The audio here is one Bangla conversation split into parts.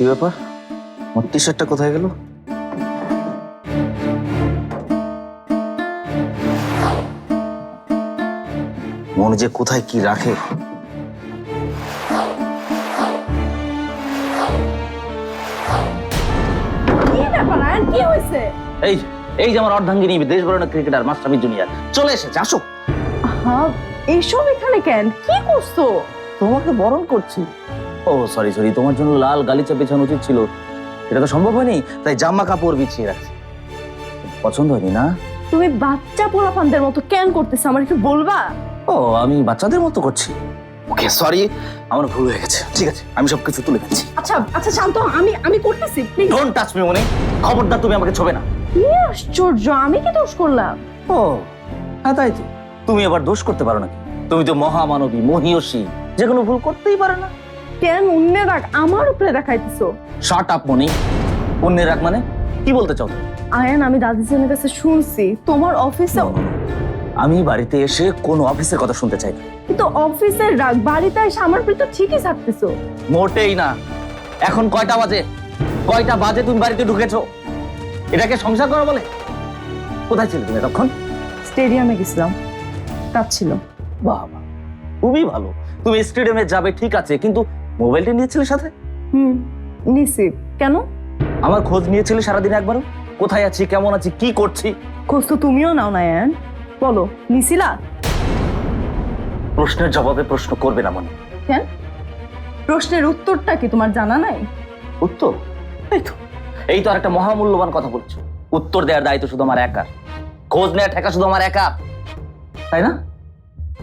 কি ব্যাপার? আমার টি শার্টটা কোথায় গেল? মনে যে কোথায় কি রাখে। কি হয়েছে? এই এই যে আমার অর্ধাঙ্গিনী দেশ বরণ ক্রিকেটার মাস্টামি জুনিয়র। চলে এসেছে আসো। এইসব এখানে কেন? কি করছ? তোমাকে বরণ করছি। ও সরি সরি তোমার জন্য লাল গালিচা বেছানো উচিত ছিল। এটা তো সম্ভব হয়নি? তাই জামা কাপড় বিছিয়ে রাখছি। পছন্দ হয়নি না? তুমি বাচ্চা পোলাপানদের মতো কেন করতেছো? আমার একটু বলবা? ও আমি বাচ্চাদের মতো করছি। ওকে সরি আমার ভুল হয়ে গেছে। ঠিক আছে আমি সবকিছু তুলে নিচ্ছি আচ্ছা আচ্ছা শান্ত আমি আমি করতেছি প্লিজ ডোন্ট টাচ মি মনে খবরদার তুমি আমাকে ছবে না। কি আশ্চর্য আমি কি দোষ করলাম? ও হ্যাঁ তাই তো। তুমি আবার দোষ করতে পারো নাকি? তুমি তো মহামানবী মহিয়সী যে কোনো ভুল করতেই পারে না। কেন অন্য রাগ আমার উপরে দেখাইতেছো। শার্ট আপ মনি অন্যের রাখ মানে? কি বলতে চাও? আয়ান আমি দাদিজনের কাছে শুনছি তোমার অফিসে আমি বাড়িতে এসে কোন অফিসের কথা শুনতে চাই কিন্তু অফিসের রাগ বাড়িতে এসে আমার তো ঠিকই থাকতেছো মোটেই না। এখন কয়টা বাজে? কয়টা বাজে তুমি বাড়িতে ঢুকেছো? এটাকে সংসার করা বলে? কোথায় ছিলে তুমি তখন স্টেডিয়ামে গেছিলাম। কাজ ছিল। বাবা খুবই ভালো। তুমি স্টেডিয়ামে যাবে ঠিক আছে কিন্তু মোবাইলটা নিয়েছিলে সাথে? হুম নিছি। কেন? আমার খোঁজ নিয়েছিলে সারাদিন একবারও? কোথায় আছি কেমন আছি কি করছি? খোঁজ তো তুমিও নাও না আয়ান বলো নিছিলা? প্রশ্নের জবাবে প্রশ্ন করবে না মনে। কেন? প্রশ্নের উত্তরটা কি তোমার জানা নাই? উত্তর? এই তো এই তো আরেকটা মহামূল্যবান কথা বলছো। উত্তর দেওয়ার দায়িত্ব শুধু আমার একার। খোঁজ নেওয়ার ঠেকা শুধু আমার একা তাই না?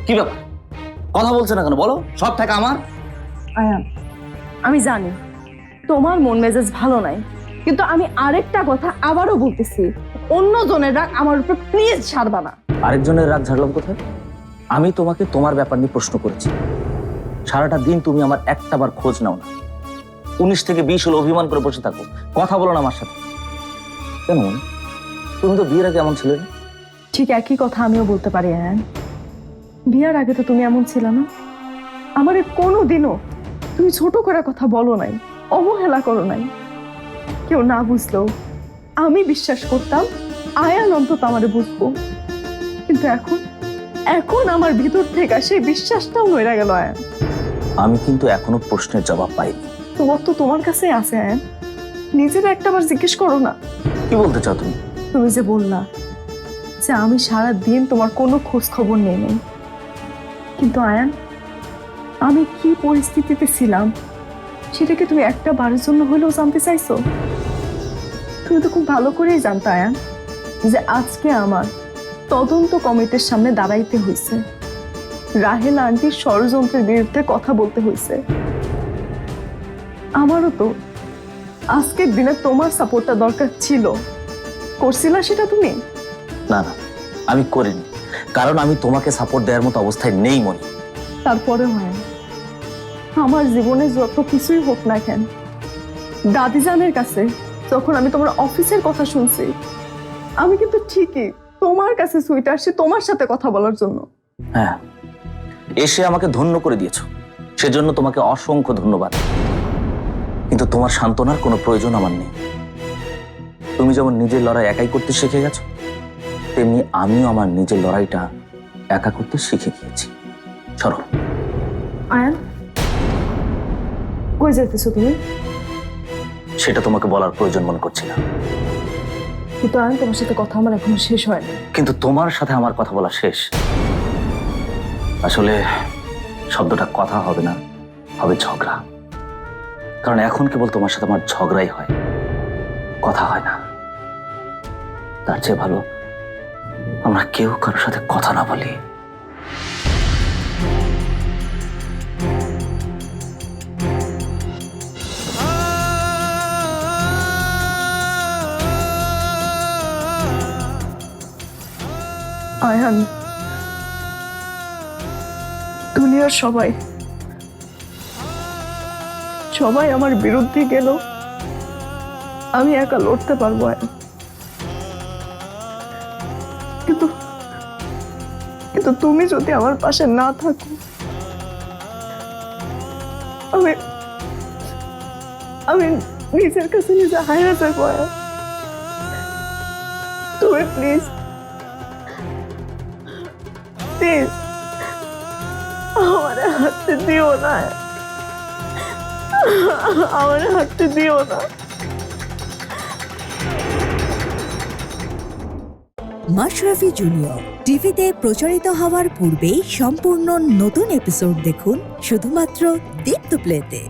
কি ব্যাপার? কথা বলছে না কেন? বলো সব ঠেকা আমার? আয়ান আমি জানি। তোমার মন মেজাজ ভালো নাই। কিন্তু আমি আরেকটা কথা আবারও বলতেছি। অন্য জনের রাগ আমার উপর প্লিজ ছাড়বা না। আরেকজনের রাগ ঝাড়লাম কোথায়? আমি তোমাকে তোমার ব্যাপার নিয়ে প্রশ্ন করেছি। সারাটা দিন তুমি আমার একটা বার খোঁজ নাও না। উনিশ থেকে বিশ হলো অভিমান করে বসে থাকো। কথা বলো না আমার সাথে। কেন তুমি তো বিয়ের আগে এমন ছিলে না? ঠিক একই কথা আমিও বলতে পারি আয়ান বিয়ার আগে তো তুমি এমন ছিল না। আমার কোনো দিনও তুমি ছোট করে কথা বলো নাই অবহেলা করো নাই। কেউ না বুঝলেও আমি বিশ্বাস করতাম আয়ান অন্তত আমারে বুঝব। কিন্তু এখন এখন আমার ভিতর থেকে সেই বিশ্বাসটাও নইরা গেল আয়ান। আমি কিন্তু এখনও প্রশ্নের জবাব পাইনি। তোমার তো তোমার কাছেই আছে আয়ান। নিজের একটাবার জিজ্ঞেস করো না। কি বলতে চাও তুমি? তুমি যে বললা যে আমি সারা দিন তোমার কোনো খোঁজ খবর নেই। কিন্তু আয়ান আমি কি পরিস্থিতিতে ছিলাম? সেটাকে তুমি একটা বারের জন্য হলেও জানতে চাইছো? তুমি তো খুব ভালো করেই জানতে আয়ান যে আজকে আমার তদন্ত কমিটির সামনে দাঁড়াইতে হয়েছে রাহেল আন্টির ষড়যন্ত্রের বিরুদ্ধে কথা বলতে হয়েছে আমারও তো আজকের দিনে তোমার সাপোর্টটা দরকার ছিল। করছিলা সেটা তুমি? না না, আমি করিনি। কারণ আমি তোমাকে সাপোর্ট দেওয়ার মতো অবস্থায় নেই মনে তারপরে হয় আমার জীবনে যত কিছুই হোক না কেন, দাদিজানের কাছে যখন আমি তোমার অফিসের কথা শুনছি, আমি কিন্তু ঠিকই তোমার কাছে সুইট আসছি তোমার সাথে কথা বলার জন্য। হ্যাঁ এসে আমাকে ধন্য করে দিয়েছ। সেজন্য তোমাকে অসংখ্য ধন্যবাদ। কিন্তু তোমার সান্ত্বনার কোনো প্রয়োজন আমার নেই। তুমি যেমন নিজের লড়াই একাই করতে শিখে গেছো, তেমনি আমিও আমার নিজের লড়াইটা একা করতে শিখে গিয়েছি। সরো আয়ান কই যেতেছো তুমি? সেটা তোমাকে বলার প্রয়োজন মনে করছি না। কিন্তু আয়ান তোমার সাথে কথা আমার এখনও শেষ হয়নি। কিন্তু তোমার সাথে আমার কথা বলা শেষ। আসলে শব্দটা কথা হবে না হবে ঝগড়া। কারণ এখন কেবল তোমার সাথে আমার ঝগড়াই হয় কথা হয় না। তার চেয়ে ভালো আমরা কেউ কারোর সাথে কথা না বলি। আয়ান দুনিয়ার সবাই। সবাই আমার বিরুদ্ধে গেল। আমি একা লড়তে পারব আয়ান কিন্তু কিন্তু তুমি যদি আমার পাশে না থাকো, আমি আমি নিজের কাছে নিজে হারা যাব তুমি প্লিজ প্লিজ। আমার হাতে দিও না। আমার হাতে দিও না। মাশরাফি জুনিয়র, টিভিতে প্রচারিত হওয়ার পূর্বেই সম্পূর্ণ নতুন এপিসোড দেখুন শুধুমাত্র দীপ্ত প্লেতে